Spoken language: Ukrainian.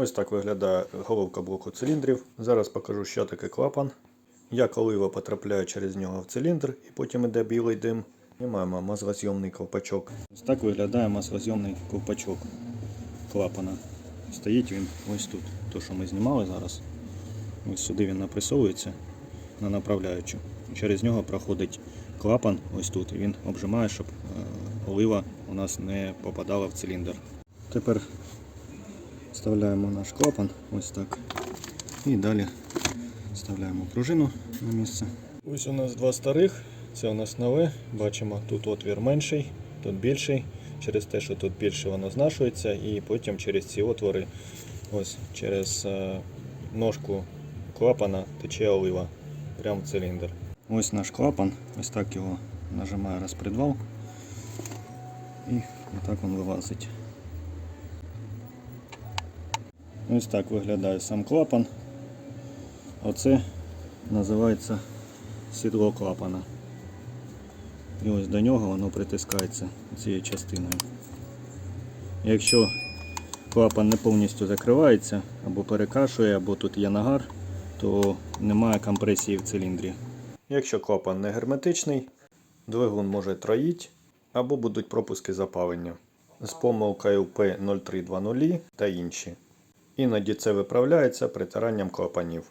Ось так виглядає головка блоку циліндрів. Зараз покажу, що таке клапан. Як олива потрапляє через нього в циліндр і потім іде білий дим. І маємо маслозйомний ковпачок. Ось так виглядає маслозйомний ковпачок клапана. Стоїть він ось тут. То, що ми знімали зараз. Ось сюди він напресовується на направляючу. Через нього проходить клапан ось тут. І він обжимає, щоб е, олива у нас не попадала в циліндр. Тепер вставляємо наш клапан ось так. І далі вставляємо пружину на місце. Ось у нас два старих, це у нас нове. Бачимо, тут отвір менший, тут більший. Через те, що тут більше воно знашується, і потім через ці отвори, ось через е, ножку клапана тече олива прямо в циліндр. Ось наш клапан, ось так його нажимає розпредвал. І отак він вилазить. Ось так виглядає сам клапан. Оце називається сідло клапана. І ось до нього воно притискається цією частиною. Якщо клапан не повністю закривається, або перекашує, або тут є нагар, то немає компресії в циліндрі. Якщо клапан не герметичний, двигун може троїть або будуть пропуски запалення з помилкою P0320 та інші. Іноді це виправляється притиранням клапанів.